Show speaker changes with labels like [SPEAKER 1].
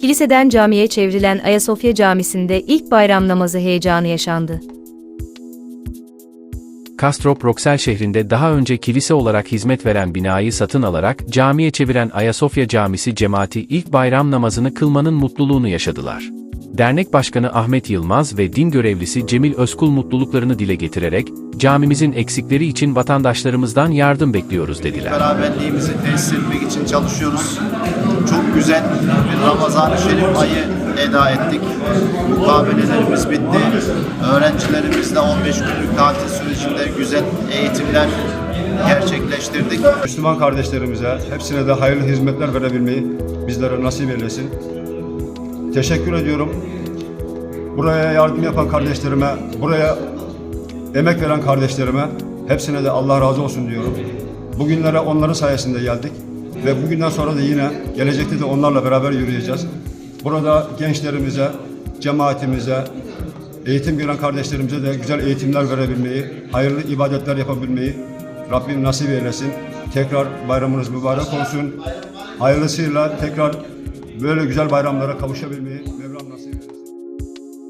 [SPEAKER 1] Kiliseden camiye çevrilen Ayasofya Camisi'nde ilk bayram namazı heyecanı yaşandı.
[SPEAKER 2] Kastrop Roksel şehrinde daha önce kilise olarak hizmet veren binayı satın alarak camiye çeviren Ayasofya Camisi cemaati ilk bayram namazını kılmanın mutluluğunu yaşadılar. Dernek Başkanı Ahmet Yılmaz ve din görevlisi Cemil Özkul mutluluklarını dile getirerek, camimizin eksikleri için vatandaşlarımızdan yardım bekliyoruz dediler.
[SPEAKER 3] beraberliğimizi tesis etmek için çalışıyoruz. Çok güzel bir Ramazan-ı Şerif ayı eda ettik. Mukabelelerimiz bitti. Öğrencilerimizle 15 günlük tatil sürecinde güzel eğitimler gerçekleştirdik.
[SPEAKER 4] Müslüman kardeşlerimize, hepsine de hayırlı hizmetler verebilmeyi bizlere nasip eylesin. Teşekkür ediyorum. Buraya yardım yapan kardeşlerime, buraya emek veren kardeşlerime hepsine de Allah razı olsun diyorum. Bugünlere onların sayesinde geldik ve bugünden sonra da yine gelecekte de onlarla beraber yürüyeceğiz. Burada gençlerimize, cemaatimize, eğitim gören kardeşlerimize de güzel eğitimler verebilmeyi, hayırlı ibadetler yapabilmeyi Rabbim nasip eylesin. Tekrar bayramınız mübarek olsun. Hayırlısıyla tekrar böyle güzel bayramlara kavuşabilmeyi Mevlam nasip eylesin.